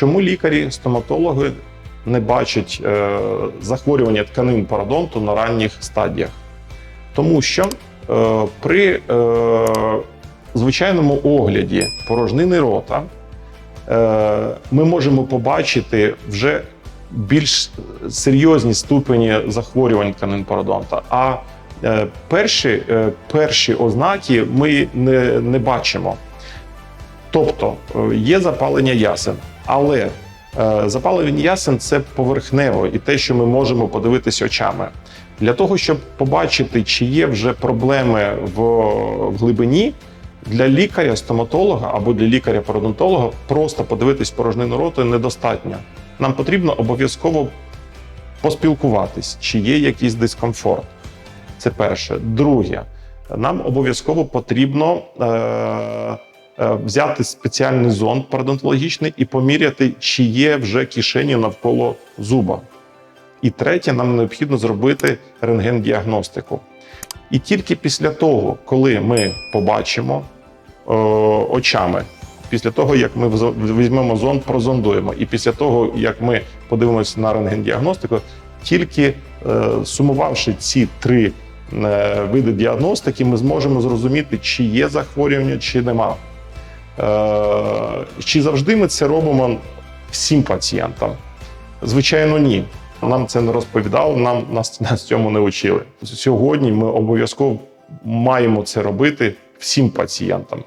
Чому лікарі-стоматологи не бачать е, захворювання тканин пародонту на ранніх стадіях? Тому що е, при е, звичайному огляді порожнини рота е, ми можемо побачити вже більш серйозні ступені захворювань тканин пародонта. А е, перші, е, перші ознаки ми не, не бачимо. Тобто е, є запалення ясен, але е, запалення ясен це поверхнево і те, що ми можемо подивитися очами. Для того, щоб побачити, чи є вже проблеми в, в глибині, для лікаря, стоматолога або для лікаря-пародонтолога просто подивитись порожнину роту недостатньо. Нам потрібно обов'язково поспілкуватись, чи є якийсь дискомфорт. Це перше. Друге, нам обов'язково потрібно е, взяти спеціальний зонд пародонтологічний і поміряти, чи є вже кишені навколо зуба. І третє, нам необхідно зробити рентген-діагностику. І тільки після того, коли ми побачимо е, очами, після того, як ми візьмемо зонд, прозондуємо, і після того, як ми подивимося на рентген-діагностику, тільки е, сумувавши ці три е, види діагностики, ми зможемо зрозуміти, чи є захворювання, чи нема. Е, чи завжди ми це робимо всім пацієнтам? Звичайно, ні. Нам це не розповідали, нам нас, нас цьому не учили. Сьогодні ми обов'язково маємо це робити всім пацієнтам.